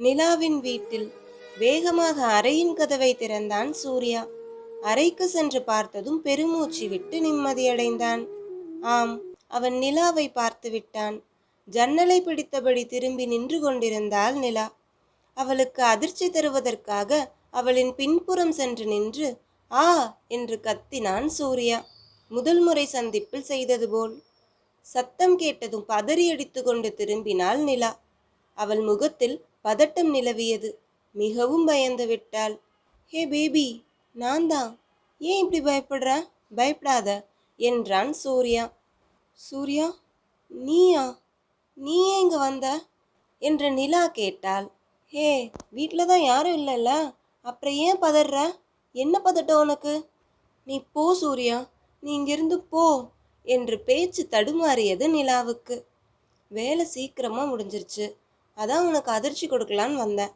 நிலாவின் வீட்டில் வேகமாக அறையின் கதவை திறந்தான் சூர்யா. அறைக்கு சென்று பார்த்ததும் பெருமூச்சு விட்டு நிம்மதியடைந்தான். ஆம் அவன் நிலாவை பார்த்து விட்டான். ஜன்னலை பிடித்தபடி திரும்பி நின்று கொண்டிருந்தாள் நிலா. அவளுக்கு அதிர்ச்சி தருவதற்காக அவளின் பின்புறம் சென்று நின்று ஆ என்று கத்தினான் சூர்யா. முதல் முறை சந்திப்பில் செய்தது போல். சத்தம் கேட்டதும் பதறி அடித்து கொண்டு திரும்பினாள் நிலா. அவள் முகத்தில் பதட்டம் நிலவியது. மிகவும் பயந்து விட்டாள் ஹே பேபி நான் தான் ஏன் இப்படி பயப்படுற? பயப்படாத என்றான் சூர்யா. சூர்யா நீயா? நீ ஏன் இங்க வந்த? என்று நிலா கேட்டாள். ஹே வீட்டில் தான் யாரும் இல்லைல்ல? அப்புறம் ஏன் பதற என்ன பதட்டம் உனக்கு? நீ போ சூர்யா. நீ இங்கிருந்து போ என்று பேச்சு தடுமாறியது நிலாவுக்கு. வேலை சீக்கிரமாக முடிஞ்சிருச்சு. அதான் உனக்கு அதிர்ச்சி கொடுக்கலான்னு வந்தேன்.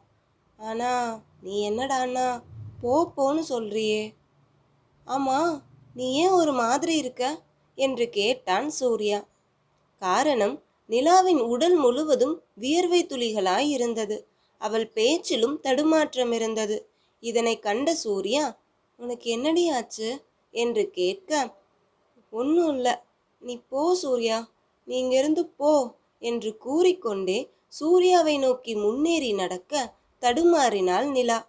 ஆனா நீ என்னடான்னா போ போன்னு சொல்றியே. ஆமா நீ ஏன் ஒரு மாதிரி இருக்க? என்று கேட்டான் சூர்யா. காரணம் நிலாவின் உடல் முழுவதும் வியர்வை துளிகளாய் இருந்தது. அவள் பேச்சிலும் தடுமாற்றம் இருந்தது. இதனை கண்ட சூர்யா உனக்கு என்னடி ஆச்சு? என்று கேட்க ஒன்றும் இல்லை. நீ போ சூர்யா. நீ இங்கிருந்து போ என்று கூறிக்கொண்டே சூர்யாவை நோக்கி முன்னேறி நடக்க தடுமாறினாள் நிலா.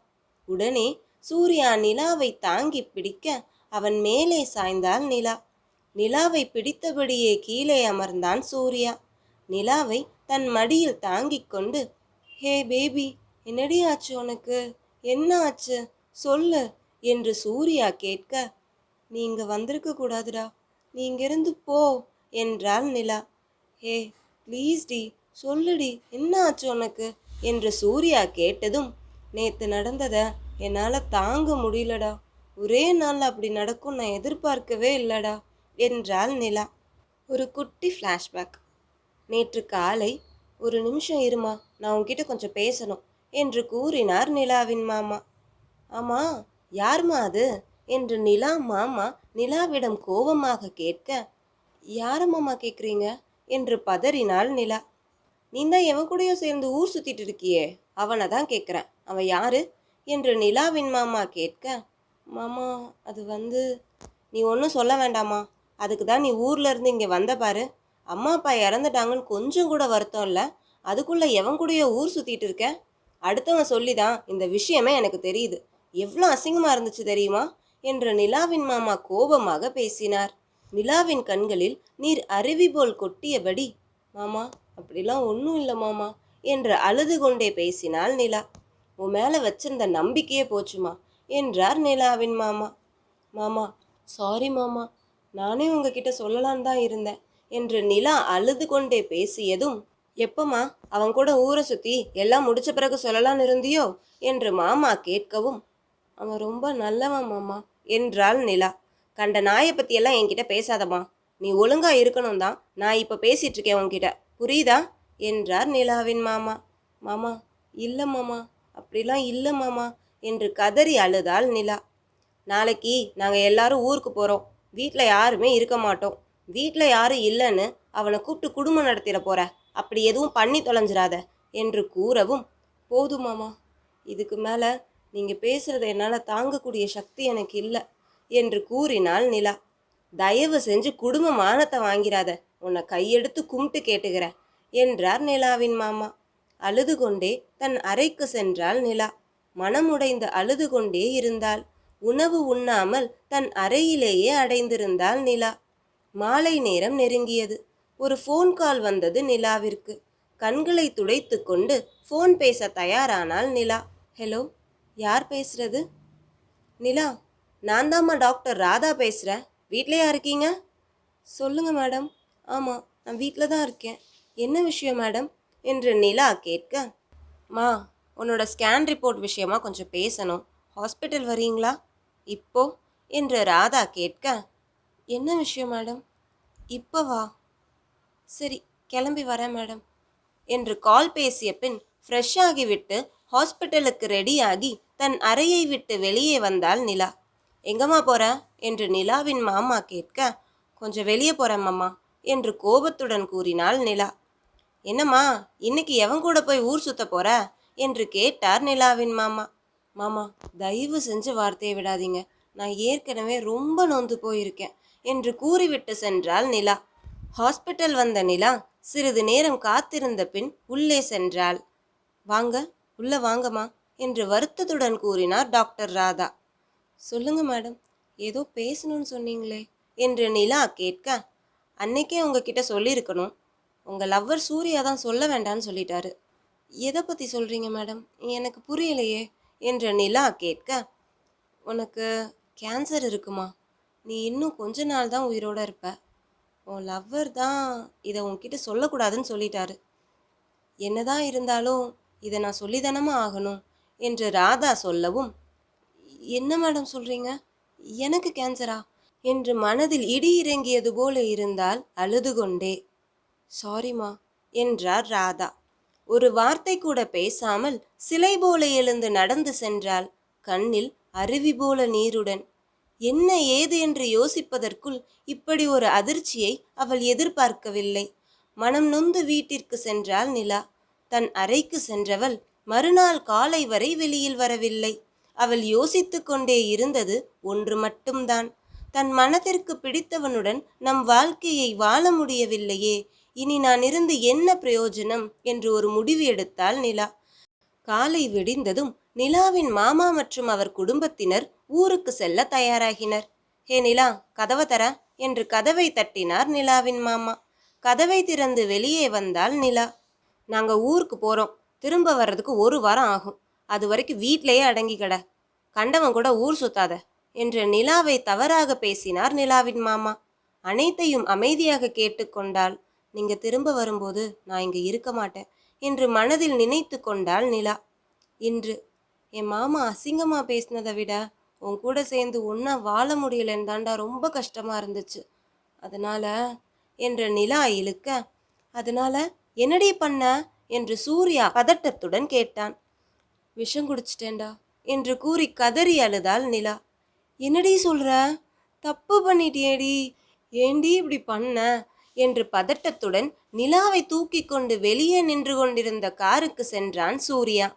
உடனே சூர்யா நிலாவை தாங்கி பிடிக்க அவன் மேலே சாய்ந்தாள் நிலா. நிலாவை பிடித்தபடியே கீழே அமர்ந்தான் சூர்யா. நிலாவை தன் மடியில் தாங்கிக் கொண்டு ஹே பேபி என்னடி ஆச்சு உனக்கு? என்ன ஆச்சு? சொல்லு என்று சூர்யா கேட்க நீங்க வந்திருக்க கூடாதுடா. நீங்கிருந்து போ என்றாள் நிலா. ஹே ப்ளீஸ் டி சொல்லுடி என்ன ஆச்சு உனக்கு? என்று சூர்யா கேட்டதும் நேத்து நடந்ததை என்னால் தாங்க முடியலடா. ஒரே நாள் அப்படி நடக்கும் நான் எதிர்பார்க்கவே இல்லடா என்றாள் நிலா. ஒரு குட்டி ஃப்ளாஷ்பேக் நேற்று காலை ஒரு நிமிஷம் இருமா நான் உங்ககிட்ட கொஞ்சம் பேசணும் என்று கூறினார் நிலாவின் மாமா. ஆமா யார்மா அது? என்று நிலா மாமா நிலாவிடம் கோபமாக கேட்க யார மாமா கேட்குறீங்க என்று பதறினாள் நிலா. நீ தான் எவன் கூடயோ சேர்ந்து ஊர் சுத்திட்டு இருக்கியே? அவனை தான் கேட்குறேன் அவன் யாரு? என்று நிலாவின் மாமா கேட்க மாமா அது வந்து நீ ஒன்றும் சொல்ல வேண்டாமா? அதுக்கு தான் நீ ஊர்ல இருந்து இங்கே வந்த பாரு. அம்மா அப்பா இறந்துட்டாங்கன்னு கொஞ்சம் கூட வருத்தம் இல்லை. அதுக்குள்ள எவன் கூடயோ ஊர் சுத்திட்டு இருக்க? அடுத்தவன் சொல்லிதான் இந்த விஷயமே எனக்கு தெரியுது. எவ்வளோ அசிங்கமா இருந்துச்சு தெரியுமா? என்று நிலாவின் மாமா கோபமாக பேசினார். நிலாவின் கண்களில் நீர் அருவி போல் கொட்டியபடி மாமா அப்படிலாம் ஒன்றும் இல்லை மாமா என்று அழுது கொண்டே பேசினாள் நிலா. உன் மேலே வச்சிருந்த நம்பிக்கையே போச்சுமா என்றார் நிலாவின் மாமா. மாமா சாரி மாமா நானே உங்ககிட்ட சொல்லலான்னு தான் இருந்தேன் என்று நிலா அழுது கொண்டே பேசியதும் எப்பமா அவன் கூட ஊரை சுற்றி எல்லாம் முடிச்ச பிறகு சொல்லலான்னு இருந்தியோ? என்று மாமா கேட்கவும் அவன் ரொம்ப நல்லவன் மாமா என்றாள் நிலா. கண்ட நாயை பற்றியெல்லாம் என்கிட்ட பேசாதம்மா நீ ஒழுங்கா இருக்கணும் தான் நான் இப்போ பேசிகிட்ருக்கேன் உன்கிட்ட. புரியுதா? என்றார் நிலாவின் மாமா. மாமா இல்லை மாமா அப்படிலாம் இல்லை மாமா என்று கதறி அழுதாள் நிலா. நாளைக்கு நாங்கள் எல்லாரும் ஊருக்கு போகிறோம் வீட்டில் யாருமே இருக்க மாட்டோம். வீட்டில் யாரும் இல்லைன்னு அவனை கூப்பிட்டு குடும்பம் நடத்திட போற. அப்படி எதுவும் பண்ணி தொலைஞ்சிராத என்று கூறவும் போதும் மாமா. இதுக்கு மேலே நீங்கள் பேசுகிறத என்னால் தாங்கக்கூடிய சக்தி எனக்கு இல்லை என்று கூறினாள் நிலா. தயவு செஞ்சு குடும்ப மானத்தை வாங்கிறாத உன்னை கையெடுத்து கும்பிட்டு கேட்டுக்கிறேன் என்றார் நிலாவின் மாமா. அழுது கொண்டே தன் அறைக்கு சென்றாள் நிலா. மனமுடைந்து அழுது கொண்டே இருந்தாள். உணவு உண்ணாமல் தன் அறையிலேயே அடைந்திருந்தாள் நிலா. மாலை நேரம் நெருங்கியது. ஒரு ஃபோன் கால் வந்தது நிலாவிற்கு. கண்களை துடைத்து கொண்டு ஃபோன் பேச தயாரானால் நிலா. ஹலோ யார் பேசுறது? நிலா நான் தாம்மா டாக்டர் ராதா பேசுகிறேன் வீட்லயா இருக்கீங்க? சொல்லுங்க மேடம். ஆமாம் நான் வீட்டில் தான் இருக்கேன். என்ன விஷயம் மேடம்? என்று நிலா கேட்க மா உன்னோட ஸ்கேன் ரிப்போர்ட் விஷயமா கொஞ்சம் பேசணும். ஹாஸ்பிட்டல் வரீங்களா இப்போ? என்று ராதா கேட்க என்ன விஷயம் மேடம்? இப்போ வா. சரி கிளம்பி வரேன் மேடம். என்று கால் பேசிய பின் ஃப்ரெஷ் ஆகிவிட்டு ஹாஸ்பிட்டலுக்கு ரெடியாகி தன் அறையை விட்டு வெளியே வந்தாள் நிலா. எங்கம்மா போகிற என்று நிலாவின் மாமா கேட்க கொஞ்சம் வெளியே போகிறேன் மாமா. என்று கோபத்துடன் கூறினாள் நிலா. என்னம்மா இன்னைக்கு எவன் கூட போய் ஊர் சுத்த போற? என்று கேட்டார் நிலாவின் மாமா. மாமா தயவு செஞ்சு வார்த்தையை விடாதீங்க. நான் ஏற்கனவே ரொம்ப நொந்து போயிருக்கேன் என்று கூறிவிட்டு சென்றாள் நிலா. ஹாஸ்பிட்டல் வந்த நிலா சிறிது நேரம் காத்திருந்த பின் உள்ளே சென்றாள். வாங்க உள்ள வாங்கம்மா என்று வருத்தத்துடன் கூறினார் டாக்டர் ராதா. சொல்லுங்க மேடம் ஏதோ பேசணும்னு சொன்னீங்களே என்று நிலா கேட்க அன்னைக்கே உங்ககிட்ட சொல்லியிருக்கணும். உங்கள் லவ்வர் சூர்யா தான் சொல்ல வேண்டாம்னு சொல்லிட்டாரு. எதை பற்றி சொல்கிறீங்க மேடம்? எனக்கு புரியலையே என்று நிலா கேட்க உனக்கு கேன்சர் இருக்குமா? நீ இன்னும் கொஞ்ச நாள் தான் உயிரோடு இருப்ப. உன் லவ்வர் தான் இதை உன்கிட்ட சொல்லக்கூடாதுன்னு சொல்லிட்டாரு. என்னதான் இருந்தாலும் இதை நான் சொல்லிதானமா ஆகணும் என்று ராதா சொல்லவும் என்ன மேடம் சொல்கிறீங்க எனக்கு கேன்சரா என்று மனதில் இடி இறங்கியது போல இருந்தால் அழுது கொண்டே சாரிம்மா என்றார் ராதா. ஒரு வார்த்தை கூட பேசாமல் சிலை போல எழுந்து நடந்து சென்றாள் கண்ணில் அருவி போல நீருடன். என்ன ஏது? என்று யோசிப்பதற்குள் இப்படி ஒரு அதிர்ச்சியை அவள் எதிர்பார்க்கவில்லை. மனம் நொந்து வீட்டிற்கு சென்றாள் நிலா. தன் அறைக்கு சென்றவள் மறுநாள் காலை வரை வெளியில் வரவில்லை. அவள் யோசித்து கொண்டே இருந்தது ஒன்று மட்டும்தான். தன் மனதிற்கு பிடித்தவனுடன் நம் வாழ்க்கையை வாழ முடியவில்லையே. இனி நான் இருந்து என்ன பிரயோஜனம்? என்று ஒரு முடிவு எடுத்தாள் நிலா. காலை விடிந்ததும் நிலாவின் மாமா மற்றும் அவர் குடும்பத்தினர் ஊருக்கு செல்ல தயாராகினர். ஹே நிலா கதவை தர என்று கதவை தட்டினார் நிலாவின் மாமா. கதவை திறந்து வெளியே வந்தால் நிலா. நாங்க ஊருக்கு போறோம். திரும்ப வர்றதுக்கு ஒரு வாரம் ஆகும். அது வரைக்கும் வீட்டிலேயே அடங்கி கட கண்டவன் கூட ஊர் சுத்தாத. என்ற நிலாவை தவறாக பேசினார் நிலாவின் மாமா. அனைத்தையும் அமைதியாக கேட்டுக்கொண்டாள் நீங்க திரும்ப வரும்போது நான் இங்க இருக்க மாட்டேன் என்று மனதில் நினைத்து கொண்டாள் நிலா. இன்று என் மாமா அசிங்கமா பேசினதை விட உன் கூட சேர்ந்து ஒன்றா வாழ முடியலன்னு தாண்டா ரொம்ப கஷ்டமா இருந்துச்சு. அதனால என்ற நிலா இழுக்க அதனால என்னடி பண்ண? என்று சூர்யா பதட்டத்துடன் கேட்டான். விஷம் குடிச்சிட்டேன்டா என்று கூறி கதறி அழுதாள் நிலா. என்னடி சொல்கிற தப்பு பண்ணிட்டியேடி. ஏண்டி இப்படி பண்ண? என்று பதட்டத்துடன் நிலாவை தூக்கி கொண்டு வெளியே நின்று கொண்டிருந்த காருக்கு சென்றான் சூர்யா.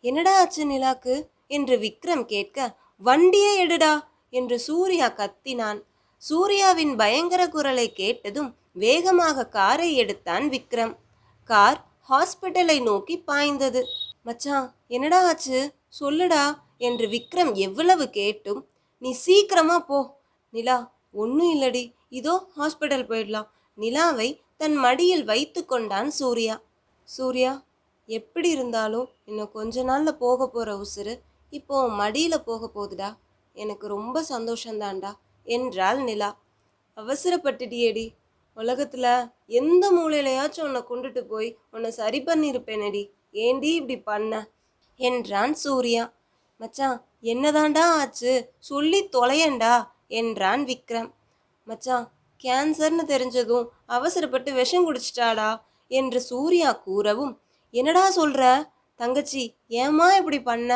என்னடா ஆச்சு நிலாக்கு? என்று விக்ரம் கேட்க வண்டியே எடுடா என்று சூர்யா கத்தினான். சூர்யாவின் பயங்கர குரலை கேட்டதும் வேகமாக காரை எடுத்தான் விக்ரம். கார் ஹாஸ்பிட்டலை நோக்கி பாய்ந்தது. மச்சான் என்னடா ஆச்சு? சொல்லுடா என்று விக்ரம் எவ்வளவு கேட்டும் நீ சீக்கிரமா போ. நிலா ஒன்றும் இல்லடி. இதோ ஹாஸ்பிட்டல் போயிடலாம். நிலாவை தன் மடியில் வைத்து கொண்டான் சூர்யா. சூர்யா எப்படி இருந்தாலும் இன்னும் கொஞ்ச நாளில் போக போகிற உசுறு இப்போ மடியில் போக போகுதுடா. எனக்கு ரொம்ப சந்தோஷந்தான்டா என்றாள் நிலா. அவசரப்பட்டுட்டியேடி. உலகத்தில் எந்த மூலையிலையாச்சும் உன்னை கொண்டுட்டு போய் உன்னை சரி பண்ணியிருப்பேனடி. ஏண்டி இப்படி பண்ண? என்றான் சூர்யா. மச்சான் என்னதாண்டா ஆச்சு? சொல்லி தொலையண்டா என்றான் விக்ரம். மச்சான் கேன்சர்னு தெரிஞ்சதும் அவசரப்பட்டு விஷம் குடிச்சிட்டாடா என்று சூர்யா கூறவும். என்னடா சொல்ற? தங்கச்சி ஏம்மா இப்படி பண்ண?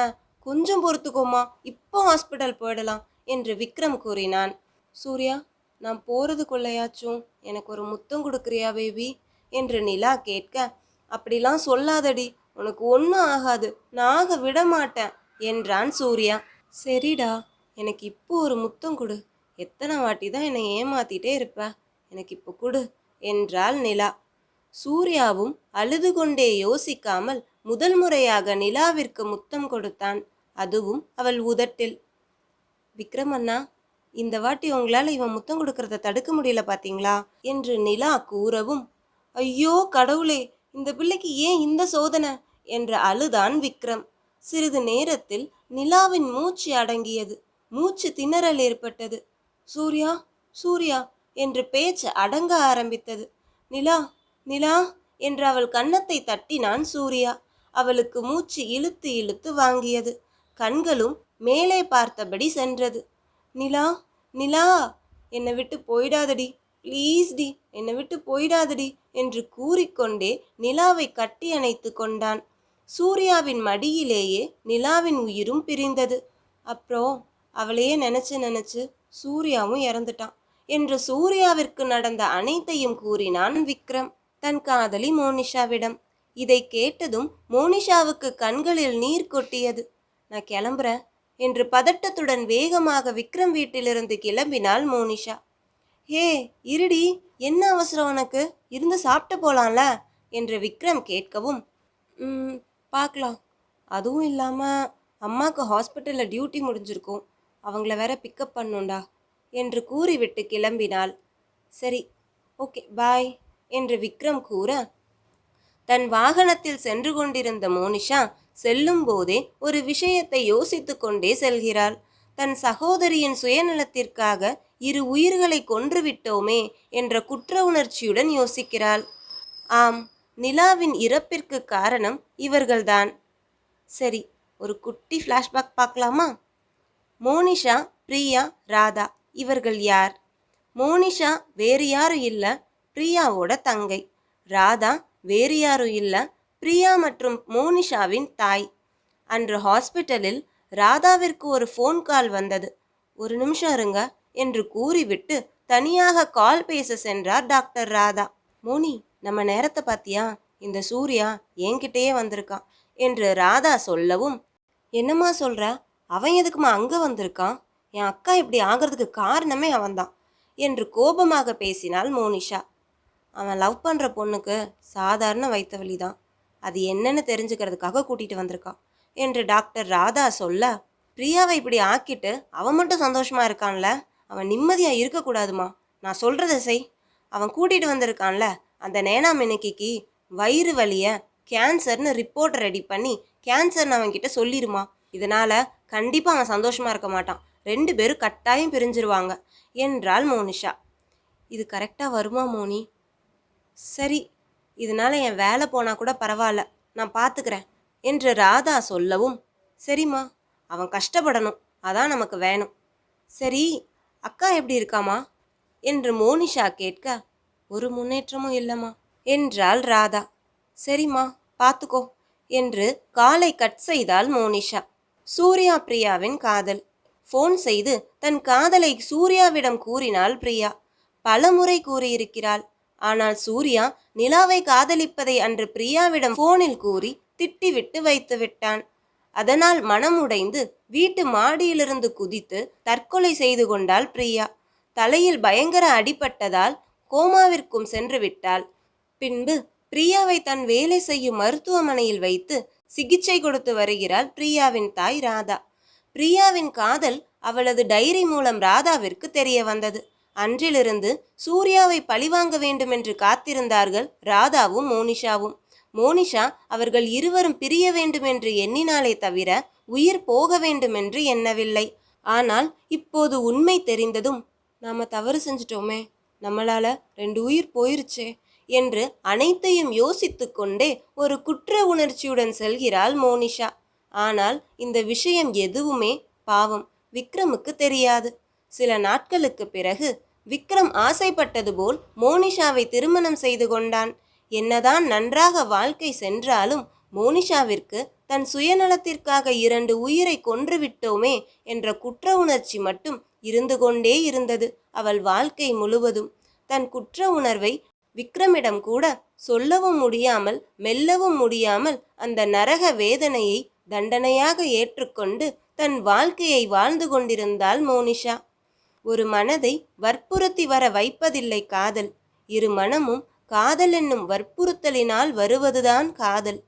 கொஞ்சம் பொறுத்துக்கோமா இப்போ ஹாஸ்பிட்டல் போயிடலாம் என்று விக்ரம் கூறினான். சூர்யா நான் போறதுக்குள்ளையாச்சும் எனக்கு ஒரு முத்தம் கொடுக்குறியா பேபி என்று நிலா கேட்க. அப்படிலாம் சொல்லாதடி உனக்கு ஒன்றும் ஆகாது நான் ஆக விட மாட்டேன் என்றான் சூர்யா. சரிடா எனக்கு இப்போ ஒரு முத்தம் கொடு. எத்தனை வாட்டி தான் என்னை ஏமாத்திட்டே இருப்ப? எனக்கு இப்போ கொடு என்றாள் நிலா. சூர்யாவும் அழுது கொண்டே யோசிக்காமல் முதல் முறையாக நிலாவிற்கு முத்தம் கொடுத்தான். அதுவும் அவள் உதட்டில். விக்ரம் அண்ணா இந்த வாட்டி உங்களால் இவன் முத்தம் கொடுக்கறத தடுக்க முடியல பாத்தீங்களா? என்று நிலா கூறவும் ஐயோ கடவுளே இந்த பிள்ளைக்கு ஏன் இந்த சோதனை? என்று அழுதான் விக்ரம். சிறிது நேரத்தில் நிலாவின் மூச்சு அடங்கியது. மூச்சு திணறல் ஏற்பட்டது. சூர்யா சூர்யா என்று பேச்சு அடங்க ஆரம்பித்தது. நிலா நிலா என்று அவள் கன்னத்தை தட்டினான் சூர்யா. அவளுக்கு மூச்சு இழுத்து இழுத்து வாங்கியது. கண்களும் மேலே பார்த்தபடி சென்றது. நிலா நிலா என்னை விட்டு போயிடாதடி ப்ளீஸ் டி என்னை விட்டு போயிடாதடி என்று கூறிக்கொண்டே நிலாவை கட்டி அணைத்து கொண்டான். சூர்யாவின் மடியிலேயே நிலாவின் உயிரும் பிரிந்தது. அப்புறம் அவளையே நினச்சி நினச்சி சூர்யாவும் இறந்துட்டான் என்று சூர்யாவிற்கு நடந்த அனைத்தையும் கூறினான் விக்ரம் தன் காதலி மோனிஷாவிடம். இதை கேட்டதும் மோனிஷாவுக்கு கண்களில் நீர் கொட்டியது. நான் கிளம்புறேன் என்று பதட்டத்துடன் வேகமாக விக்ரம் வீட்டிலிருந்து கிளம்பினாள் மோனிஷா. ஹே இருடி என்ன அவசரம் உனக்கு? இருந்து சாப்பிட்டு போலாம்ல என்று விக்ரம் கேட்கவும் பார்க்கலாம். அதுவும் இல்லாமல் அம்மாவுக்கு ஹாஸ்பிட்டலில் டியூட்டி முடிஞ்சிருக்கும். அவங்கள வேற பிக்கப் பண்ணுண்டா என்று கூறிவிட்டு கிளம்பினாள். சரி ஓகே பாய் என்று விக்ரம் கூற தன் வாகனத்தில் சென்று கொண்டிருந்த மோனிஷா செல்லும் போதே ஒரு விஷயத்தை யோசித்து கொண்டே செல்கிறாள். தன் சகோதரியின் சுயநலத்திற்காக இரு உயிர்களை கொன்றுவிட்டோமே என்ற குற்ற உணர்ச்சியுடன் யோசிக்கிறாள். ஆம் நிலாவின் இறப்பிற்கு காரணம் இவர்கள்தான். சரி ஒரு குட்டி ஃப்ளாஷ்பேக் பார்க்கலாமா? மோனிஷா பிரியா ராதா இவர்கள் யார்? மோனிஷா வேறு யாரும் இல்லை பிரியாவோட தங்கை. ராதா வேறு யாரும் இல்லை பிரியா மற்றும் மோனிஷாவின் தாய். அன்று ஹாஸ்பிட்டலில் ராதாவிற்கு ஒரு ஃபோன் கால் வந்தது. ஒரு நிமிஷம் இருங்க என்று கூறிவிட்டு தனியாக கால் பேச சென்றார் டாக்டர் ராதா. மோனி நம்ம நேரத்தை பார்த்தியா இந்த சூர்யா என்கிட்டயே வந்திருக்கான் என்று ராதா சொல்லவும் என்னம்மா சொல்கிற அவன் எதுக்குமா அங்கே வந்திருக்கான்? என் அக்கா இப்படி ஆகிறதுக்கு காரணமே அவன்தான் என்று கோபமாக பேசினாள் மோனிஷா. அவன் லவ் பண்ணுற பொண்ணுக்கு சாதாரண வைத்த வலி தான் அது என்னன்னு தெரிஞ்சுக்கிறதுக்காக கூட்டிகிட்டு வந்திருக்கான் என்று டாக்டர் ராதா சொல்ல பிரியாவை இப்படி ஆக்கிட்டு அவன் மட்டும் சந்தோஷமா இருக்கான்ல? அவன் நிம்மதியாக இருக்கக்கூடாதுமா? நான் சொல்கிறத செய். அவன் கூட்டிகிட்டு வந்திருக்கான்ல? அந்த நேனா மினுக்கிக்கு வயிறு வலிய கேன்சர்னு ரிப்போர்ட் ரெடி பண்ணி கேன்சர்னு அவன்கிட்ட சொல்லிடுமா இதனால கண்டிப்பாக அவன் சந்தோஷமா இருக்க மாட்டான். ரெண்டு பேரும் கட்டாயம் பிரிஞ்சிருவாங்க என்றாள் மோனிஷா. இது கரெக்டாக வருமா மோனி? சரி இதனால என் வேலை போனால் கூட பரவாயில்ல நான் பார்த்துக்கிறேன் என்று ராதா சொல்லவும் சரிம்மா அவன் கஷ்டப்படணும் அதான் நமக்கு வேணும். சரி அக்கா எப்படி இருக்காமா என்று மோனிஷா கேட்க ஒரு முன்னேற்றமும் இல்லைம்மா என்றாள் ராதா. சரிம்மா பார்த்துக்கோ என்று காலை கட் செய்தாள் மோனிஷா. சூர்யா பிரியாவின் காதல். ஃபோன் செய்து தன் காதலை சூர்யாவிடம் கூறினாள் பிரியா. பலமுறை கூறியிருக்கிறாள். ஆனால் சூர்யா நிலாவை காதலிப்பதை அன்று பிரியாவிடம் போனில் கூறி திட்டிவிட்டு வைத்து விட்டான். அதனால் மனமுடைந்து வீட்டு மாடியிலிருந்து குதித்து தற்கொலை செய்து கொண்டாள் பிரியா. தலையில் பயங்கர அடிபட்டதால் கோமாவிற்கும் சென்று விட்டாள் பின்பு பிரியாவை தன் வேலை செய்யும் மருத்துவமனையில் வைத்து சிகிச்சை கொடுத்து வருகிறாள் பிரியாவின் தாய் ராதா. பிரியாவின் காதல் அவளது டைரி மூலம் ராதாவிற்கு தெரிய வந்தது. அன்றிலிருந்து சூர்யாவை பழிவாங்க வேண்டும் என்று காத்திருந்தார்கள் ராதாவும் மோனிஷாவும். மோனிஷா அவர்கள் இருவரும் பிரிய வேண்டும் என்று எண்ணினாலே தவிர உயிர் போக வேண்டும் என்று எண்ணவில்லை. ஆனால் இப்போது உண்மை தெரிந்ததும் நாம தவறு செஞ்சிட்டோமே. நம்மளால ரெண்டு உயிர் போயிருச்சே என்று அனைத்தையும் யோசித்து கொண்டே ஒரு குற்ற உணர்ச்சியுடன் செல்கிறாள் மோனிஷா. ஆனால் இந்த விஷயம் எதுவுமே பாவம் விக்ரமுக்கு தெரியாது. சில நாட்களுக்கு பிறகு விக்ரம் ஆசைப்பட்டது போல் மோனிஷாவை திருமணம் செய்து கொண்டான். என்னதான் நன்றாக வாழ்க்கை சென்றாலும் மோனிஷாவிற்கு தன் சுயநலத்திற்காக இரண்டு உயிரை கொன்றுவிட்டோமே என்ற குற்ற உணர்ச்சி மட்டும் இருந்து கொண்டே இருந்தது அவள் வாழ்க்கை முழுவதும். தன் குற்ற உணர்வை விக்ரமிடம் கூட சொல்லவும் முடியாமல் மெல்லவும் முடியாமல் அந்த நரக வேதனையை தண்டனையாக ஏற்றுக்கொண்டு தன் வாழ்க்கையை வாழ்ந்து கொண்டிருந்தாள் மோனிஷா. ஒரு மனதை வற்புறுத்தி வர வைப்பதில்லை காதல். இரு மனமும் காதல் என்னும் வற்புறுத்தலினால் வருவதுதான் காதல்.